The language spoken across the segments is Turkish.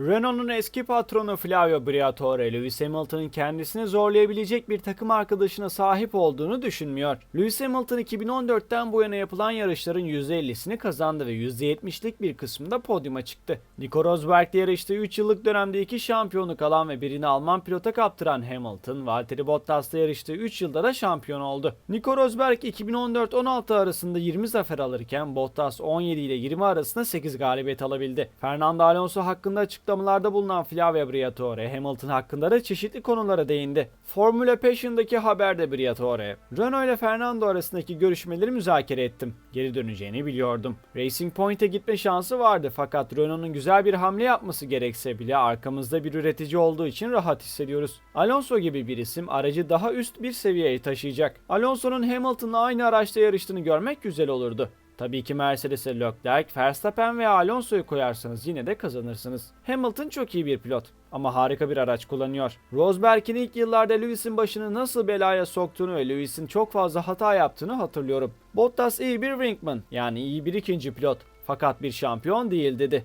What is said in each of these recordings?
Renault'un eski patronu Flavio Briatore, Lewis Hamilton'ın kendisini zorlayabilecek bir takım arkadaşına sahip olduğunu düşünmüyor. Lewis Hamilton 2014'ten bu yana yapılan yarışların %50'sini kazandı ve %70'lik bir kısmında podyuma çıktı. Nico Rosberg'le yarıştığı 3 yıllık dönemde 2 şampiyonluk alan ve birini Alman pilota kaptıran Hamilton, Valtteri Bottas'la yarıştığı 3 yılda da şampiyon oldu. Nico Rosberg 2014-16 arasında 20 zafer alırken Bottas 17 ile 20 arasında 8 galibiyet alabildi. Fernando Alonso hakkında açıklamalarda bulunan Flavio Briatore, Hamilton hakkında da çeşitli konulara değindi. Formula Passion'daki haberde Briatore, Renault ile Fernando arasındaki görüşmeleri müzakere ettim. Geri döneceğini biliyordum. Racing Point'e gitme şansı vardı fakat Renault'un güzel bir hamle yapması gerekse bile arkamızda bir üretici olduğu için rahat hissediyoruz. Alonso gibi bir isim aracı daha üst bir seviyeye taşıyacak. Alonso'nun Hamilton'la aynı araçta yarıştığını görmek güzel olurdu. Tabii ki Mercedes'e Leclerc, Verstappen veya Alonso'yu koyarsanız yine de kazanırsınız. Hamilton çok iyi bir pilot ama harika bir araç kullanıyor. Rosberg'in ilk yıllarda Lewis'in başını nasıl belaya soktuğunu ve Lewis'in çok fazla hata yaptığını hatırlıyorum. Bottas iyi bir wingman yani iyi bir ikinci pilot fakat bir şampiyon değil dedi.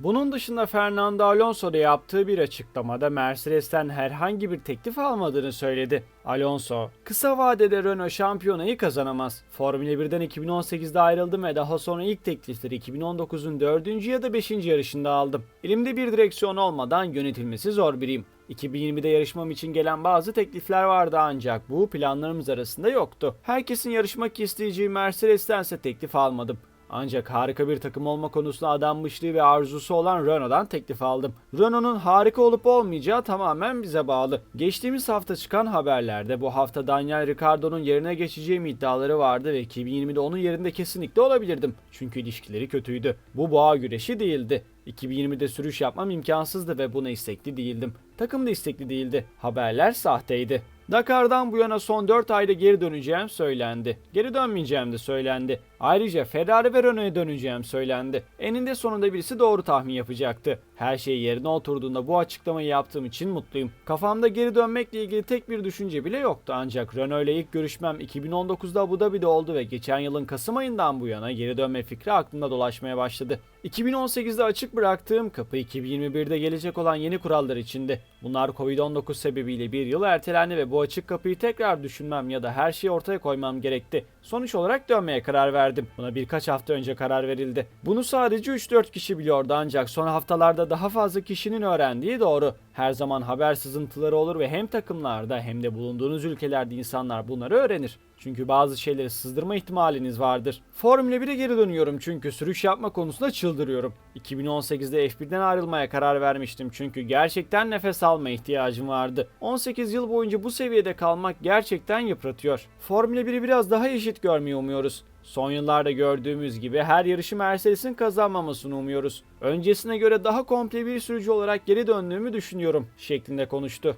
Bunun dışında Fernando Alonso da yaptığı bir açıklamada Mercedes'ten herhangi bir teklif almadığını söyledi. Alonso, kısa vadede Renault şampiyonayı kazanamaz. Formula 1'den 2018'de ayrıldım ve daha sonra ilk teklifleri 2019'un 4. ya da 5. yarışında aldım. Elimde bir direksiyon olmadan yönetilmesi zor biriyim. 2020'de yarışmam için gelen bazı teklifler vardı ancak bu planlarımız arasında yoktu. Herkesin yarışmak isteyeceği Mercedes'tense teklif almadım. Ancak harika bir takım olma konusunda adanmışlığı ve arzusu olan Renault'dan teklif aldım. Renault'un harika olup olmayacağı tamamen bize bağlı. Geçtiğimiz hafta çıkan haberlerde bu hafta Daniel Ricciardo'nun yerine geçeceğim iddiaları vardı ve 2020'de onun yerinde kesinlikle olabilirdim. Çünkü ilişkileri kötüydü. Bu boğa güreşi değildi. 2020'de sürüş yapmam imkansızdı ve buna istekli değildim. Takım da istekli değildi. Haberler sahteydi. Dakar'dan bu yana son 4 ayda geri döneceğim söylendi. Geri dönmeyeceğim de söylendi. Ayrıca Ferrari ve Renault'a döneceğim söylendi. Eninde sonunda birisi doğru tahmin yapacaktı. Her şey yerine oturduğunda bu açıklamayı yaptığım için mutluyum. Kafamda geri dönmekle ilgili tek bir düşünce bile yoktu ancak Renault ile ilk görüşmem 2019'da Abu Dhabi'de oldu ve geçen yılın Kasım ayından bu yana geri dönme fikri aklımda dolaşmaya başladı. 2018'de açık bıraktığım kapı 2021'de gelecek olan yeni kurallar içindi. Bunlar Covid-19 sebebiyle bir yıl ertelendi ve bu açık kapıyı tekrar düşünmem ya da her şeyi ortaya koymam gerekti. Sonuç olarak dönmeye karar verdim. Buna birkaç hafta önce karar verildi. Bunu sadece 3-4 kişi biliyordu ancak son haftalarda daha fazla kişinin öğrendiği doğru. Her zaman haber sızıntıları olur ve hem takımlarda hem de bulunduğunuz ülkelerde insanlar bunları öğrenir. Çünkü bazı şeyleri sızdırma ihtimaliniz vardır. Formula 1'e geri dönüyorum çünkü sürüş yapma konusunda çıldırıyorum. 2018'de F1'den ayrılmaya karar vermiştim çünkü gerçekten nefes alma ihtiyacım vardı. 18 yıl boyunca bu seviyede kalmak gerçekten yıpratıyor. Formula 1'i biraz daha eşit görmeyi umuyoruz. Son yıllarda gördüğümüz gibi her yarışı Mercedes'in kazanmamasını umuyoruz. Öncesine göre daha komple bir sürücü olarak geri döndüğümü düşünüyorum şeklinde konuştu.